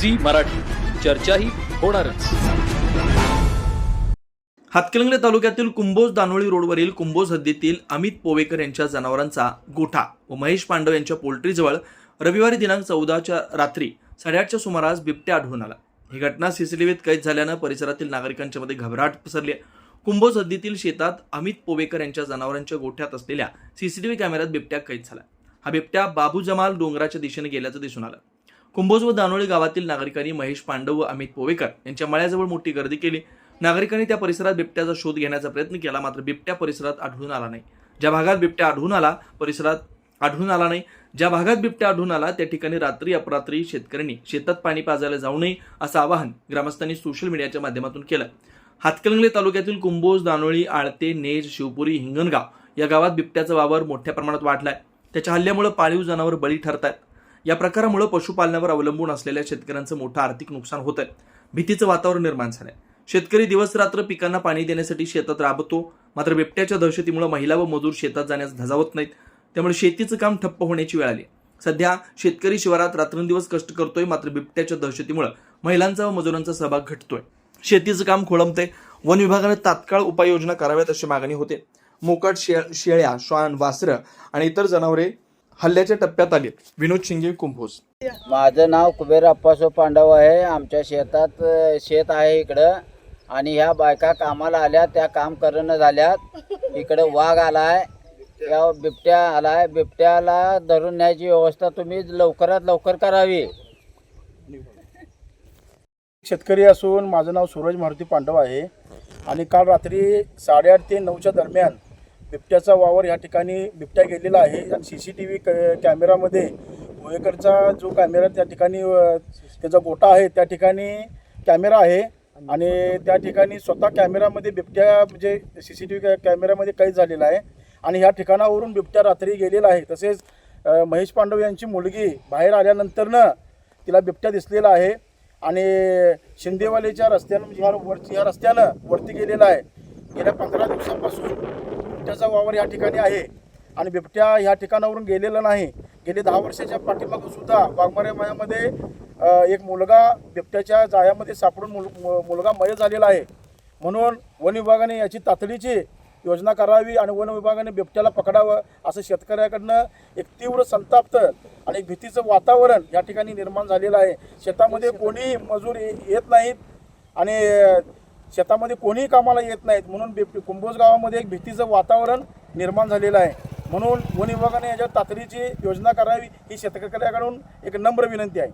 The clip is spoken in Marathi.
झी मराठी. चर्चाही होणारच. हातकलंगले तालुक्यातील कुंभोज दानोळी रोडवरील कुंभोज हद्दीतील अमित पोवेकर यांच्या जनावरांचा गोठा व महेश पांडव यांच्या पोल्ट्रीजवळ रविवारी दिनांक चौदाच्या रात्री साडेआठच्या सुमारास बिबट्या आढळून आला. ही घटना सीसीटीव्हीत कैद झाल्यानं परिसरातील नागरिकांच्या मध्ये घबराट पसरली कुंभोज हद्दीतील शेतात अमित पोवेकर यांच्या जनावरांच्या गोठ्यात असलेल्या सीसीटीव्ही कॅमेऱ्यात बिबट्या कैद झाला. हा बिबट्या बाबू जमाल डोंगराच्या दिशेने गेल्याचं दिसून आलं. कुंभोज व दानोळी गावातील नागरिकांनी महेश पांडव व अमित पोवेकर यांच्या मळ्याजवळ मोठी गर्दी केली. नागरिकांनी त्या परिसरात बिबट्याचा शोध घेण्याचा प्रयत्न केला मात्र बिबट्या परिसरात आढळून आला नाही. ज्या भागात बिबट्या आढळून आला परिसरात आढळून आला नाही. ज्या भागात बिबट्या आढळून आला त्या ठिकाणी रात्री अपरात्री शेतकऱ्यांनी शेतात पाणी पाजायला जाऊ नये असं आवाहन ग्रामस्थांनी सोशल मीडियाच्या माध्यमातून केलं. हातकणंगले तालुक्यातील कुंभोज दानोळी आळते नेज शिवपुरी हिंगणगाव या गावात बिबट्याचा वावर मोठ्या प्रमाणात वाढलाय. त्याच्या हल्ल्यामुळे पाळीव जनावर बळी ठरत आहेत या प्रकारामुळे पशुपालनावर अवलंबून असलेल्या शेतकऱ्यांचं मोठं आर्थिक नुकसान होत आहे भीतीचं वातावरण निर्माण झालंय. शेतकरी दिवस रात्र पिकांना पाणी देण्यासाठी शेतात राबतो. मात्र बिबट्याच्या दहशतीमुळे महिला व मजूर शेतात जाण्यास धजावत नाहीत. त्यामुळे शेतीचं काम ठप्प होण्याची वेळ आली. सध्या शेतकरी शिवारात रात्रंदिवस कष्ट करतोय. मात्र बिबट्याच्या दहशतीमुळे महिलांचा व मजुरांचा सहभाग घटतोय. शेतीचं काम खोळंबते वन विभागाने तात्काळ उपाययोजना कराव्यात अशी मागणी होते. मोकाट शे शेळ्या श्वान वासरं आणि इतर जनावरे हल्ल्याच्या टप्प्यात आली. विनोद शिंगे कुंभोज. माझं नाव कुबेर अप्पासो पांडव आहे. आमच्या शेतात शेत आहे इकडं. आणि ह्या बायका कामाला आल्या त्या काम करणं झाल्यात. इकडं वाघ आलाय त्या बिबट्या आलाय. बिबट्याला धरून न्यायची व्यवस्था तुम्ही लवकरात लवकर करावी. शेतकरी असून माझं नाव सूरज मारुती पांडव आहे. आणि काल रात्री साडेआठ ते नऊच्या दरम्यान बिबट्याचा वावर या ठिकाणी बिबट्या गेलेला आहे. आणि सी सी टी व्ही कॅमेरामध्ये भोयेकरचा जो कॅमेरा त्या ठिकाणी त्याचा गोटा आहे त्या ठिकाणी कॅमेरा आहे. आणि त्या ठिकाणी स्वतः कॅमेरामध्ये बिबट्या म्हणजे सी सी टी व्ही कॅमेऱ्यामध्ये कैद झालेला आहे. आणि ह्या ठिकाणावरून बिबट्या रात्री गेलेला आहे. तसेच महेश पांडव यांची मुलगी बाहेर आल्यानंतरनं तिला बिबट्या दिसलेला आहे. आणि शिंदेवालेच्या रस्त्यानं म्हणजे ह्या वरती ह्या रस्त्यानं वरती गेलेला आहे. गेल्या पंधरा दिवसांपासून बिबट्याचा वावर या ठिकाणी आहे. आणि बिबट्या ह्या ठिकाणावरून गेलेला नाही. गेले दहा वर्षाच्या पाठीमागून सुद्धा वाघमारे मायामध्ये एक मुलगा बिबट्याच्या जाळ्यामध्ये सापडून मुल मुलगा मय झालेला आहे. म्हणून वन विभागाने याची तातडीची योजना करावी आणि वन विभागाने बिबट्याला पकडावं असं शेतकऱ्याकडनं एक तीव्र संताप्त आणि एक भीतीचं वातावरण या ठिकाणी निर्माण झालेलं आहे. शेतामध्ये कोणीही मजूर ये- येत नाहीत आणि शेतामध्ये कोणीही कामाला येत नाहीत. म्हणून बिबटी कुंभोज गावामध्ये एक भीतीचं वातावरण निर्माण झालेलं आहे. म्हणून वन विभागाने याच्यावर तातडीची योजना करावी ही शेतकऱ्याकडून एक नम्र विनंती आहे.